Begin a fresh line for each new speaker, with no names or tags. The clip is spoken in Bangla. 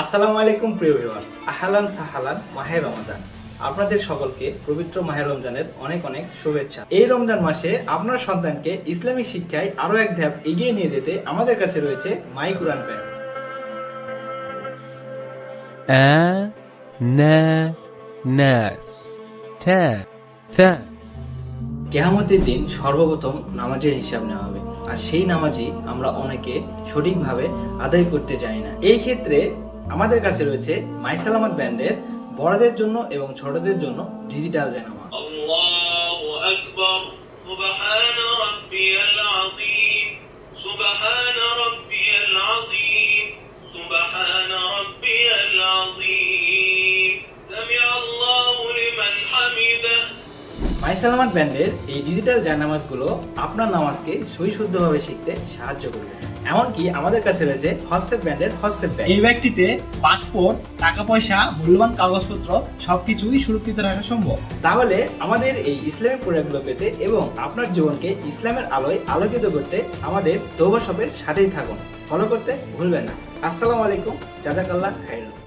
আসসালামু আলাইকুম প্রিয় ভিউয়ার্স। আহালান সাহালান মাহে রমজান। আপনাদের সকলকে পবিত্র মাহে রমজানের অনেক অনেক শুভেচ্ছা। এই রমজান মাসে আপনার সন্তানকে ইসলামিক শিক্ষায় আরও এক ধাপ এগিয়ে নিয়ে যেতে আমাদের কাছে রয়েছে মাই কুরআন প্যান
a na nas ta tha
কেয়ামতের দিন সর্বপ্রথম নামাজের হিসাব নেওয়া হবে। আর সেই নামাজই আমরা অনেকে সঠিকভাবে আদায় করতে জানি না। এই ক্ষেত্রে আমাদের কাছে রয়েছে মাইসালামাত ব্যান্ডের বড়দের জন্য এবং ছোটদের জন্য ডিজিটাল
জায়নামাজ
মাইসালামাত ব্যান্ডের এই ডিজিটাল জায়নামাজগুলো আপনার নামাজকে সুইশুদ্ধভাবে শিখতে সাহায্য করবে। এমনকি আমাদের কাছে রয়েছে হোয়াটসঅ্যাপ ব্র্যান্ডের হোয়াটসঅ্যাপ ব্যাগ। এই ব্যাগটিতে পাসপোর্ট টাকা পয়সা মূল্যবান কাগজপত্র সবকিছুই সুরক্ষিত রাখা সম্ভব। তাহলে আমাদের এই ইসলামিক প্রোডাক্টগুলো পেতে এবং আপনার জীবনকে ইসলামের আলোয় আলোকিত করতে আমাদের তৌবা শপের সাথেই থাকুন। ফলো করতে ভুলবেন না। আসসালামু আলাইকুম জাজাকাল্লাহ খাইরুন।